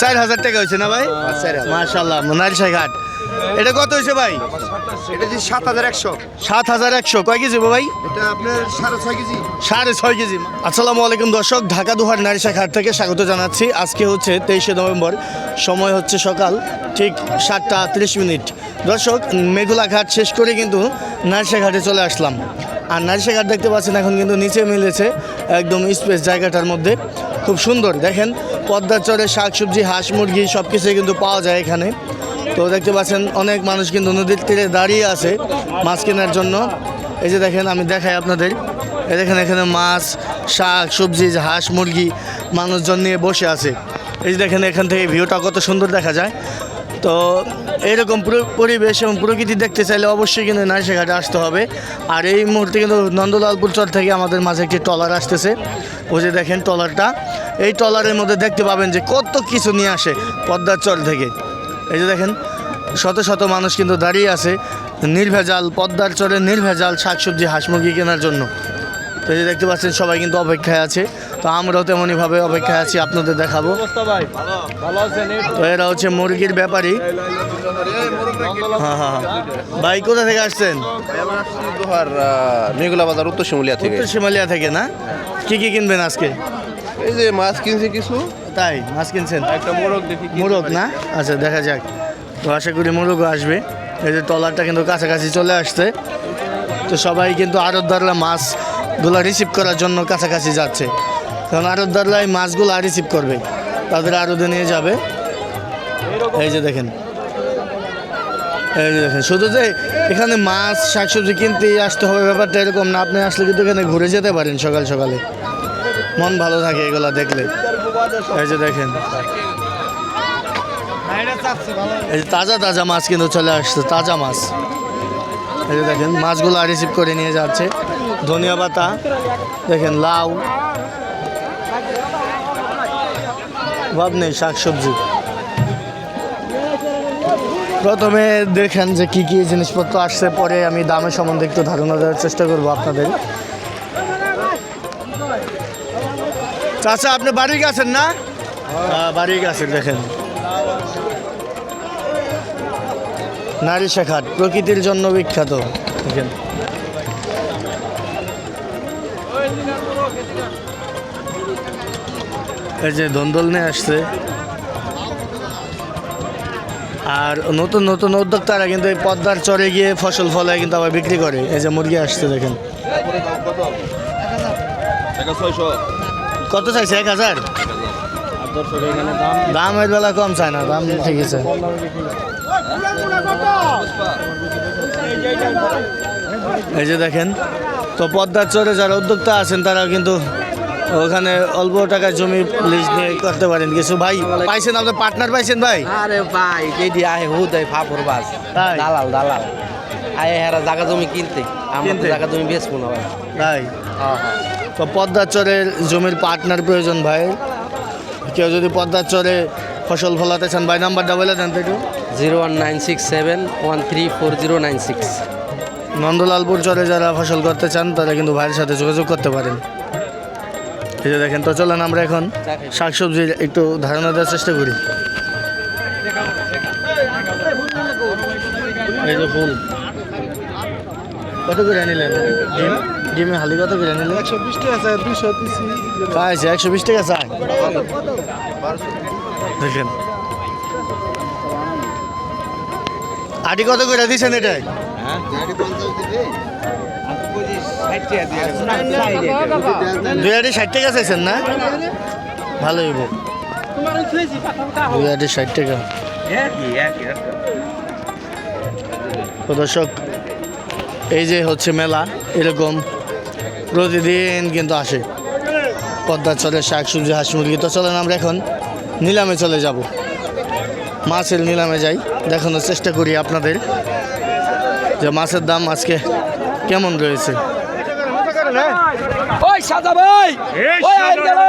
চার হাজার টাকা হয়েছে না ভাই? মাশাল্লাহ নারিশাই ঘাট এটা কত হয়েছে ভাই? এটা যে সাত হাজার একশো। সাত হাজার একশো। কয় কেজি ভাই? এটা আপনার সাড়ে ছয় কেজি। সাড়ে ছয় কেজি। আসসালামু আলাইকুম দর্শক ঢাকা দুহার নারিশা ঘাট থেকে স্বাগত জানাচ্ছি। আজকে হচ্ছে তেইশে নভেম্বর। সময় হচ্ছে সকাল ঠিক সাতটা তিরিশ মিনিট। দর্শক মেঘলা ঘাট শেষ করে কিন্তু নারিশা ঘাটে চলে আসলাম। আর নারিশা ঘাট দেখতে পাচ্ছেন এখন কিন্তু নিচে মিলেছে একদম স্পেস জায়গাটার মধ্যে। খুব সুন্দর, দেখেন, পদ্মার চরে শাকসবজি হাঁস, মুরগি সব কিছুই কিন্তু পাওয়া যায় এখানে। তো দেখতে পাচ্ছেন, অনেক মানুষ কিন্তু নদীর তীরে দাঁড়িয়ে আছে মাছ কেনার জন্য। এই যে দেখেন, আমি দেখাই আপনাদের। এই দেখেন, এখানে মাছ, শাক, সবজি, হাঁস, মুরগি মানুষজন নিয়ে বসে আছে। এই যে দেখেন, এখান থেকে ভিউটা কত সুন্দর দেখা যায়। তো এইরকম পুরো- পরিবেশ এবং প্রকৃতি দেখতে চাইলে অবশ্যই কিন্তু নারিশাঘাটে আসতে হবে। আর এই মুহূর্তে কিন্তু নন্দলালপুর চর থেকে আমাদের মাঝে একটি ট্রলার আসতেছে। ওই যে দেখেন ট্রলারটা। এই ট্রলারের মধ্যে দেখতে পাবেন যে কত কিছু নিয়ে আসে পদ্মার চর থেকে। এই যে দেখেন, শত শত মানুষ কিন্তু দাঁড়িয়ে আছে নির্ভেজাল পদ্মার চরে নির্ভেজাল শাকসবজি হাঁস মুরগি কেনার জন্য। তো এই যে দেখতে পাচ্ছেন, সবাই কিন্তু অপেক্ষায় আছে। তো আমরাও তেমনইভাবে অপেক্ষায় আছি আপনাদের দেখাবো। তো এরা হচ্ছে মুরগির ব্যাপারী। হ্যাঁ হ্যাঁ হ্যাঁ। ভাই কোথা থেকে আসছেন? মেঘলা বাজার উত্তর শিমুলিয়া থেকে। উত্তর সিমালিয়া থেকে না? কি কি কিনবেন আজকে? এই যে মাছ কিনছে কিছু। তাই মাছ কিনছেন? একটা মোরগ দেখি মোরগ না? আচ্ছা দেখা যাক। তো আশা করি মোরগও আসবে। এই যে ট্রলারটা কিন্তু কাছাকাছি চলে আসছে। তো সবাই কিন্তু আড়তদাররা মাছগুলো রিসিভ করার জন্য কাছাকাছি যাচ্ছে। কারণ আড়তদাররা এই মাছগুলো আর রিসিভ করবে। তাদের আড়তে নিয়ে যাবে। এই যে দেখেন। এই যে দেখেন। শুধু যে এখানে মাছ, শাকসবজি কিনতে আসতে হবে, ব্যাপারটা এরকম না। আপনি আসলে কিন্তু এখানে ঘুরে যেতে পারেন সকাল সকালে। মন ভালো থাকে এগুলো দেখলে। এই যে দেখেন। এই যে তাজা তাজা মাছ কিন্তু চলে আসছে, তাজা মাছ। এই যে দেখেন, মাছগুলো আর রিসিভ করে নিয়ে যাচ্ছে। ধনিয়া পাতা, দেখেন, লাউ। ভাব নেই শাকসবজি। প্রথমে দেখেন যে কি কি জিনিসপত্র আসছে পরে আমি দামের সম্বন্ধে একটু ধারণা দেওয়ার চেষ্টা করব আপনাদের। চাচা আপনি বাড়ি গেছেন না? হ্যাঁ, বাড়ি গেছেন দেখেন। নারী শেখাট প্রকৃতির জন্য বিখ্যাত। দেখেন। এই যে ধন্দল নিয়ে আসছে। আর নতুন নতুন উদ্যোক্তারা কিন্তু এই পদ্মার চরে গিয়ে ফসল ফলায় কিন্তু আবার বিক্রি করে। এই যে মুরগি আসছে দেখেন। কত চাইছে? এক হাজার? দাম এর বেলা কম চায় না, দাম ঠিক আছে। এই যে দেখেন, তো পদ্মার চরে যারা উদ্যোক্তা আছেন তারা কিন্তু ওখানে অল্প টাকায় জমি লিজ নিয়ে করতে পারেন। কিছু ভাই পাইছেন আপনার পার্টনার পাইছেন ভাই? আরে ভাই যেদি আহে? হুদ আই ফাপর বাস। দালাল দালাল। আয়ে হেরা জায়গা জমি কিনতে। আমরা তো জায়গা জমি বেচবো না ভাই। তাই? হ্যাঁ হ্যাঁ। তো পদ্মার চরের জমির পার্টনার প্রয়োজন ভাই। কেউ যদি পদ্মার চরে ফসল ফলাতে চান ভাই নাম্বারটা বলে দেন একটু। Zero one nine six seven one three four zero nine six. Nandalalpur চরে যারা ফসল করতে চান তারা কিন্তু ভাইয়ের সাথে যোগাযোগ করতে পারেন। এই যে দেখেন তো চলেন আমরা এখন শাকসবজির একটু ধারণা দেওয়ার চেষ্টা করি। এই যে ফুল। কত করে নিলেন ডিম? ডিমে হালি কত করে নিলেন একশো বিশ টাকা আছে দুশো দিচ্ছি একশো বিশ টাকা চাই। দেখেন। আটি কত করে দিচ্ছেন এটাই? দুই আটি ষাট টাকা চাইছেন না? ভালো হইব। দুই ষাট টাকা। দর্শক, এই যে হচ্ছে মেলা, এরকম প্রতিদিন কিন্তু আসে। পদ্মার চলে, শাক সবজি, হাঁস মুরগি তো চলেন আমরা এখন নিলামে চলে যাব। মাছের নিলামে যাই, দেখানোর চেষ্টা করি আপনাদের যে মাছের দাম আজকে কেমন রয়েছে? ওই সাজা ভাই! ওই আইন গেল!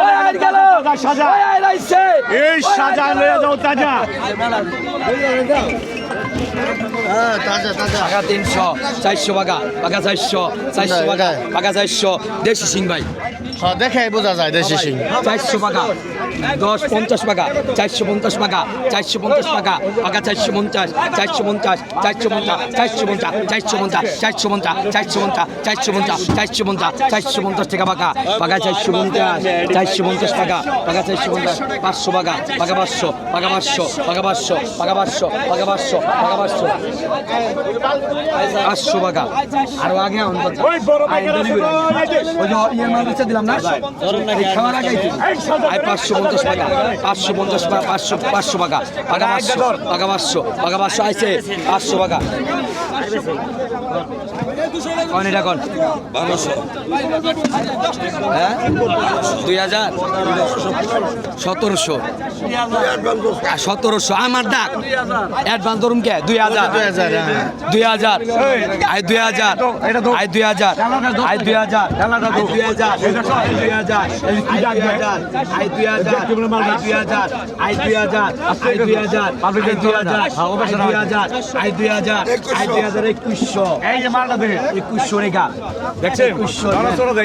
ওই আইন গেল! সাজা ওই আইন আইছে এই সাজা লয়ে যাও তাজা! হ্যাঁ তাজা তাজা। তিনশো চারশো বাঘা বাঘা চারশো চারশো বাঘা বাঘা চারশো। দেশি সিং ভাই। হ্যাঁ দেখে বোঝা যায় দেশি সিং চারশো পাকা দশ পঞ্চাশ পাকা চারশো পঞ্চাশ পাকা চারশো পঞ্চাশ পাকা পাকা চারশো পঞ্চাশ চারশো পঞ্চাশ চারশো পঞ্চাশ চারশো পঞ্চাশ চারশো পঞ্চাশ চারশো পঞ্চাশ চারশো পঞ্চাশ চারশো পঞ্চাশ চারশো পঞ্চাশ চারশো পঞ্চাশ টাকা পাকা পাকা চারশো পঞ্চাশ চারশো পঞ্চাশ টাকা পাকা চারশো পঞ্চাশ পাঁচশো পাকা পাকা পাঁচশো পাকা পাঁচশো পাকা পাঁচশো পাকা পাঁচশো পাকা পাঁচশো পাকা পাঁচশো পাঁচশো পাকা আরও আগে ইয়ে দিলাম এই খাওয়ার। আয় পাঁচশো পঞ্চাশ টাকা পাঁচশো পঞ্চাশ টাকা পাঁচশো পাঁচশো টাকা পাকা পাঁচশো পাকা পাঁচশো পাকা পাঁচশো আইছে পাঁচশো টাকা কন এটা কন হ্যাঁ দুই হাজার সতেরোশো সতেরোশো আমার ডাক অ্যাডভান্স ধরুন কে দুই হাজার দুই হাজার আই দুই হাজার আই দুই হাজার আই দুই হাজার দুই হাজার দুই হাজার আই দুই হাজার দুই হাজার আই দুই হাজার আই দুই হাজার আই দুই হাজার আই দুই হাজার আই দুই হাজার একুশশো এই যে মালটা দেখে একুশশো রেখা দেখছেন? একুশশো।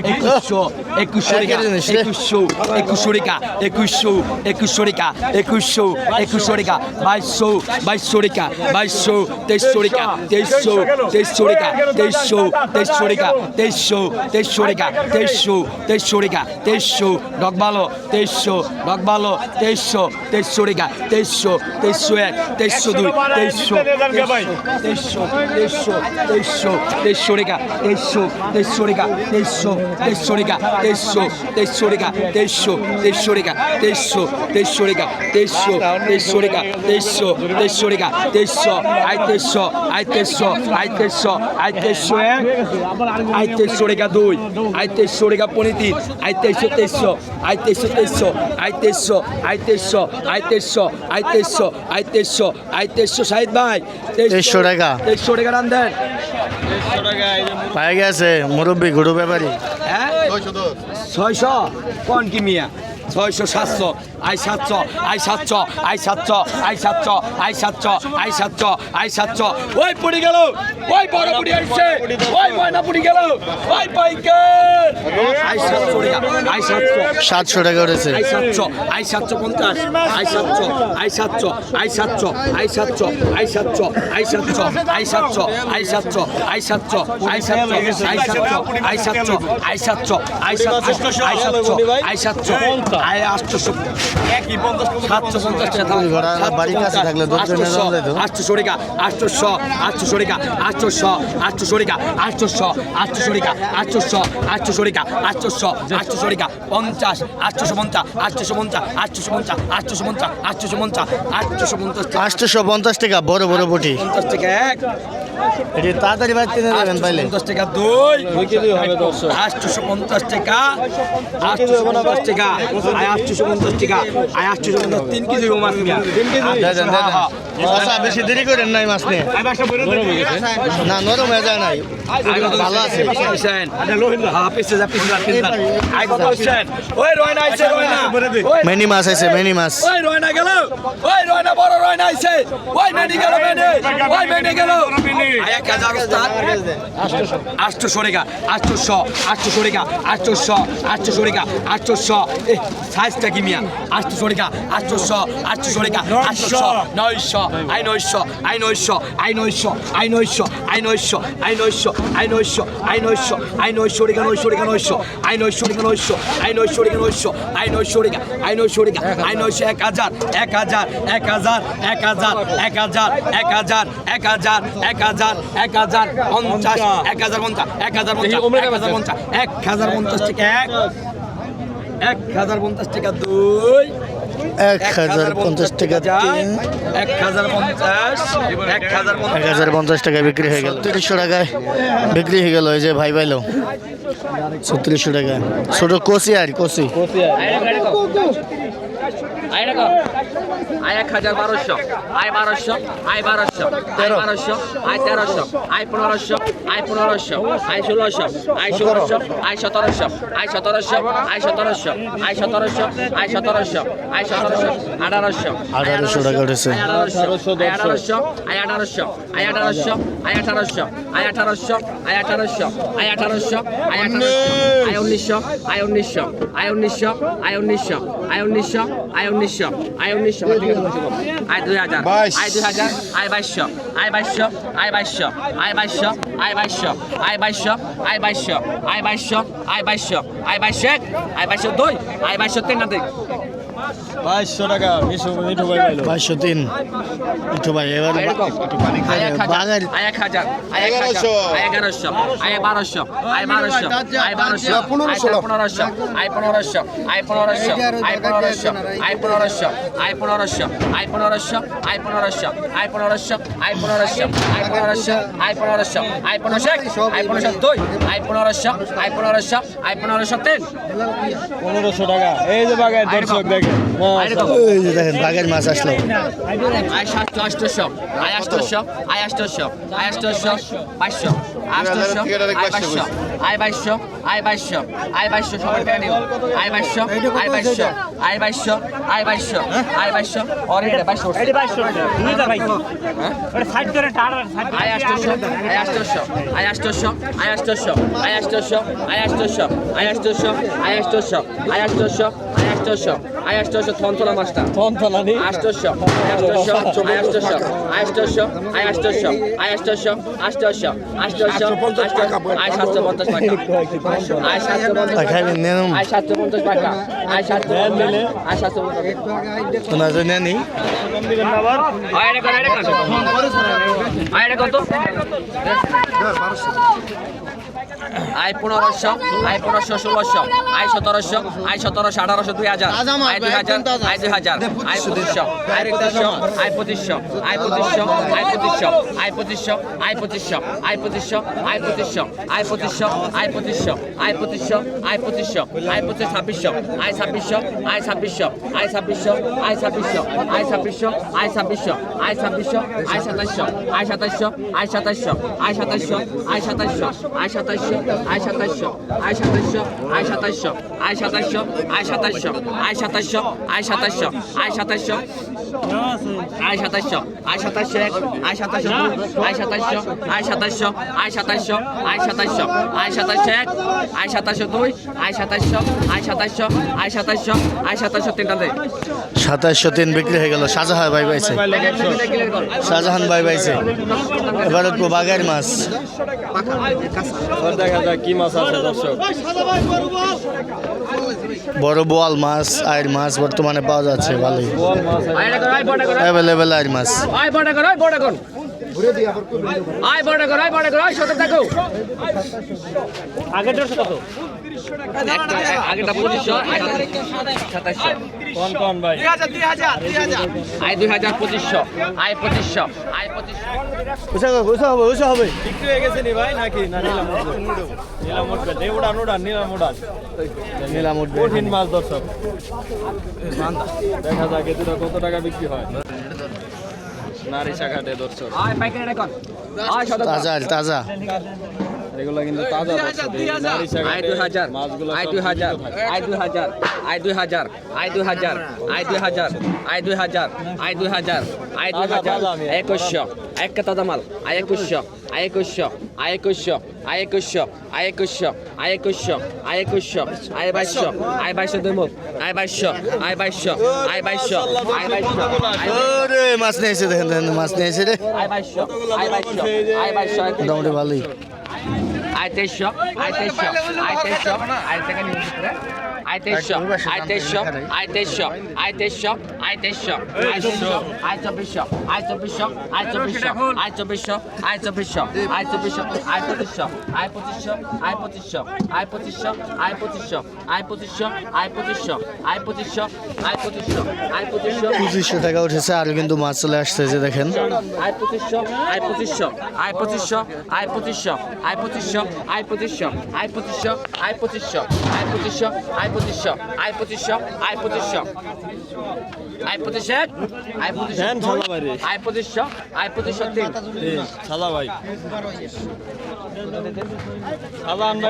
একুশশো একুশশো রেখা। একুশশো একুশশো রেখা একুশশো একুশশো রেখা একুশশো একুশশো রেখা বাইশশো বাইশশো রেখা বাইশশো তেইশশো রেখা তেইশশো তেইশশো রেখা তেইশশো তেইশশো রেখা তেইশশো তেইশশো রেখা তেইশশো তেইশশো রেখা তেইশশো ডক ভালো তেইশশো ডক তেইশশো তেইশশো রেখা তেইশশো তেইশশো এক তেইশশো দুই তেইশশো তেইশশো তেইশশো তেইশশো তেইশশো রেখা তেইশশো তেইশশো রেখা তেইশশো তেইশশো রেখা তেইশশো তেইশশো রেখা তেইশশো তেইশশো রেখা তেইশশো তেইশশো রেখা তেইশশো তেইশশো রেখা তেইশশো তেইশশো রেখা তেইশশো আই তেইশশো আই তেইশশো আই তেইশশো আই তেইশশো এক আই তেইশশো রেখা দুই আই তেইশশো রেখা পনেরো তিন আই তেইশশো তেইশশো আই তেইশশো তেইশশো আই তেইশশো আই তেইশশো আই তেইশশো আই তেইশশো আই তেইশশো আই তেইশশো সাহিদ ভাই তেইশশো টাকা তেইশশো টাকা রান দেন পায়ে গেছে মুরব্বী ঘুরু ব্যাপারী। হ্যাঁ? ছয়শো? কোন কি মিয়া? ছয়শো সাতশো। আই সাতশো আই সাতশো আই সাতশো আই সাতশো আই সাতশো আই সাতশো আই সাতশো ওই পড়ে গেল ওই বড় পুড়ি আসছে ওই ময়না পুড়ি গেল ওই পাইকার আই সাতশো আই সাতশো সাতশো টাকা উঠেছে আই সাতশো আই সাতশো পঞ্চাশ আই সাতশো আই সাতশো আই সাতশো আই সাতশো আই সাতশো আই সাতশো আই সাতশো আই সাতশো আই সাতশো আই সাতশো আই সাতশো আই সাতশো আই সাতশো আই সাতশো আই সাতশো আই সাতশো আই আটশো সাতশো পঞ্চাশ টাকা। বাড়ির কাছে থাকলে আটশো টাকা আটশো আটশো টাকা আটশো আটশো টাকা আটশো আটশো টাকা আটশো আটশো টাকা আটশো আটশো টাকা পঞ্চাশ আটশো পঞ্চাশ আটশো পঞ্চাশ আটশো পঞ্চাশ আটশো পঞ্চাশ আটশো পঞ্চাশ আটশো পঞ্চাশ আটশো পঞ্চাশ টাকা বড় বড় বটি পঞ্চাশ টাকা এক। তাড়াতাড়ি পাইলে পঞ্চাশ টাকা তিন কেজি আচ্ছা, বেশি দেরি করেন নাই মাছ না নরম হয়ে যায় নাই। ভালো আছে। মেনি মাছ আছে মেনি মাছ। রয়না গেল। ওই রয়না বড় রয়না আছে ওই মেনি গেল মেনি। ওই মেনি গেল। আটশোশো রেখা আটশোশো আটশোশো রেখা আটশোশো আটশোশো রেখা আটশোশো সাইজটা কি মিয়া আটশোশো রেখা আটশোশো আটশোশো রেখা আটশোশো নয়শো আই নয়শো আই নয়শো আই নয়শো আই নয়শো আই নয়শো আই নয়শো আই নয়শো আই নয়শো আই নয়শো রেখা নয়শো রেখা নয়শো আই নয়শো রেখা নয়শো আই নয়শো রেখা নয়শো আই নয়শো রেখা আই নয়শো রেখা আই নয়শো এক হাজার এক হাজার এক হাজার এক হাজার এক হাজার এক হাজার এক হাজার এক হাজার এক হাজার পঞ্চাশ এক হাজার পঞ্চাশ এক হাজার পঞ্চাশ এক হাজার পঞ্চাশ এক হাজার পঞ্চাশ টাকা এক এক হাজার পঞ্চাশ টাকা দুই এক হাজার পঞ্চাশ টাকা এক হাজার পঞ্চাশ এক হাজার এক পঞ্চাশ হাজার পঞ্চাশ টাকায় বিক্রি হয়ে গেল তিরিশশো টাকায় বিক্রি হয়ে গেল এই যে ভাই পাইলো ছত্রিশশো টাকায় ছোট কষি আর কষি আয় এক হাজার বারোশো আয় বারোশো আয় বারোশো আয় বারোশো আয় তেরোশো আয় পনেরোশো আয় পনেরোশো আয় ষোলোশো আয় ষোলোশো আয় সতেরোশো আয় সতেরোশো আয় সতেরোশো আয় সতেরোশো আয় সতেরোশো আয় সতেরোশো আঠারোশো আঠারোশো টাকা উঠেছে আয় আঠারোশো আয় আঠারোশো আয় আঠারোশো আয় আঠারোশো আয় আঠারোশো আয় আঠারোশো আয় আঠারোশো আয় আঠারোশো আয় উনিশশো আয় উনিশশো আয় উনিশশো আয় উনিশশো আয় উনিশশো আয় উনিশশো আয় উনিশশো আয় দুই হাজার। আয় দুই হাজার আয় বাইশ আয় বাইশ আয় বাইশ আয় বাইশ আয় বাইশ আয় বাইশ আয় বাইশ আয় বাইশ আয় বাইশ আয় বাইশ এক আয় বাইশ দুই আয় বাইশশো তিন না দিক বাইশশো টাকা মিশু মিঠু ভাই বাইশশো তিন একটু ভাই এবার এরকম। আয় বাঘের আয় হাজার, আয় এগারোশো, আয় বারোশো, আয় বারোশো, আয় বারোশো, পনেরোশো, আয় পনেরোশো, আয় পনেরোশো, আয় পনেরোশো, আয় পনেরোশো, আয় পনেরোশো, আয় পনেরোশো, আয় পনেরোশো, আয় পনেরোশো, আয় পনেরোশো, আয় পনেরোশো, আয় পনেরোশো, আয় পনেরোশো আয় পনেরোশো দুই, আয় পনেরোশো, আয় পনেরোশো, আয় পনেরোশো তিন। পনেরোশো টাকা এই যে বাগায় দর্শক দেখে। এই যে দেখেন বাঘের মাছ আসলো আষ্টশো আয় আষ্টশো আয় আষ্টশো আয় আষ্টশো বাইশশো আষ্টশো আয় বাইশশো আয় বাইশশো আয় বাইশশো আয় বাইশশো সবার টাকা নিও আয় বাইশশো আয় বাইশশো আয় বাইশশো আয় বাইশশো আয় বাইশশো অরেডে বাইশশো এটি বাইশশো নিয়ে যা ভাই ওটা সাইড করে সাইড আয় আষ্টশো আয় আষ্টশো আয় আয় আষ্টশো আয় আষ্টশো থনথলা মাছটা। থনথলা নেই? আষ্টশো আষ্টশো আয় আষ্টশো আয় আষ্টশো আয় আষ্টশো আয় আষ্টশো আষ্টশো আষ্টশো আয় সাতশো পঞ্চাশ টাকা। আয় সাতশো পঞ্চাশ টাকা। আয় সাতশো পঞ্চাশ কত? আয় পনেরোশো আয় পনেরোশো ষোলোশো আয় সতেরোশো আয় সতেরোশো আঠারোশো দুই হাজার আয় দুই হাজার আয় দুই হাজার আয় পঁচিশশো আয় পঁচিশশো আয় পঁচিশশো আয় পঁচিশশো আয় পঁচিশশো আয় পঁচিশশো আয় পঁচিশশো আয় পঁচিশশো আয় পঁচিশশো আয় পঁচিশশো আয় পঁচিশশো আয় পঁচিশশো আয় পঁচিশ ছাব্বিশশো আয় ছাব্বিশশো আয় ছাব্বিশশো আয় ছাব্বিশশো আয় ছাব্বিশশো আয় ছাব্বিশশো আয় ছাব্বিশশো আয় ছাব্বিশশো আয় সাতাশশো আয় সাতাশশো আয় সাতাশশো আয় সাতাশশো আয় সাতাশশো আয় সাতাশশো আয় সাতাশশো আয় সাতাশশো আয় সাতাশশো আয় সাতাশশো আয় সাতাশশো আয় সাতাশশো আয় সাতাশশো আয় সাতাশশো আয় সাতাশশো আয় সাতাশশো এক আয় সাতাশশো আয় সাতাশশো আয় সাতাশশো আয় সাতাশশো আয় সাতাশশো আয় সাতাশশো এক আয় সাতাশশো দুই আয় সাতাশশো আয় সাতাশশো আয় সাতাশশো আয় সাতাশশো তিনটা দেয় সাতাশশো তিন বিক্রি হয়ে গেল। শাহজাহান ভাই পাইছে। শাহজাহান ভাই পাইছে। এবার বাঘের মাছ। দেখা যাক কি মাছ আছে দর্শক। বড় বোয়াল মাছ আয়ের মাছ বর্তমানে পাওয়া যাচ্ছে ভালোই। অ্যাভেলেবেল আয়ের মাছ। আয় বড় কর আয় বড় কর আয় বড় কর আয় বড় কর আয় সতের দেখো আগে দেড়শো কত আগেটা পঁচিশশো সাতাশশো কোন কোন ভাই। আয় দুই হাজার পঁচিশশো আয় পঁচিশশো আয় পঁচিশশো। উষা হবে উষা হবে বিক্রি হয়ে গেছে নি ভাই নাকি? না নিলাম নিলাম উঠবে। দে উড়ান উড়ান নিলাম উড়ান। নিলাম উঠবে। কঠিন মাছ দর্শক। দেখা যাক কত টাকা বিক্রি হয়। নারী শাখাতে ধরছো তাজা তাজা। এগুলো কিন্তু তাজা আয় দুই হাজার সব দুই হাজার। আয় দুই হাজার আয় দুই হাজার আয় দুই হাজার আয় দুই হাজার আয় দুই হাজার আয় দুই হাজার আয় দুই হাজার একুশশো এক কথা দামাল আয় একুশশো আয় একুশশো আয় একুশশো আয় একুশশো আয় একুশশো আয় একুশশো আয় একুশশো আয় বাইশশো আয় বাইশশো দুই মুখ আয় বাইশশো আয় বাইশশো আয় বাইশশো আয় বাইশশো মাছ নিয়েছে দেখেন মাছ নিয়েছে রে আয় বাইশশো আয় বাইশশো আয় বাইশশো মোটামুটি ভালোই আয় তেইশশো আয় তেইশশো আয় তেইশশো আয় থেকে নিয়ে আয় তেইশশো আয় তেইশশো আয় তেইশশো আয় তেইশশো আয় তেইশশো আয় চব্বিশশো আয় চব্বিশশো আয় চব্বিশশো আয় চব্বিশশো আয় চব্বিশশো আয় চব্বিশশো আয় চব্বিশশো আয় পঁচিশশো আয় পঁচিশশো আয় পঁচিশশো আয় পঁচিশশো আয় পঁচিশশো আয় পঁচিশশো আয় পঁচিশশো আয় পঁচিশশো আয় পঁচিশশো আয় পঁচিশশো পঁচিশশো টাকা উঠেছে আর কিন্তু মাছ চলে আসছে যে দেখেন আয় পঁচিশশো আয় পঁচিশশো আয় পঁচিশশো আয় পঁচিশশো আয় পঁচিশশো আয় পঁচিশশো আয় পঁচিশশো আয় পঁচিশশো আয় পঁচিশশো আয় পঁচিশশো আয় পঁচিশশো আয় পঁচিশশো আয় পঁচিশশো। আয় পঁচিশ শালা বাইরে। আয় পঁচিশশো আয় পঁচিশশো তিন। ভাই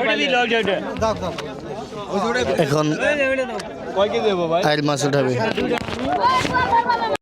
পাইলে এখন কয় কেজি দেবো ভাই? আইল মাছ উঠাবে।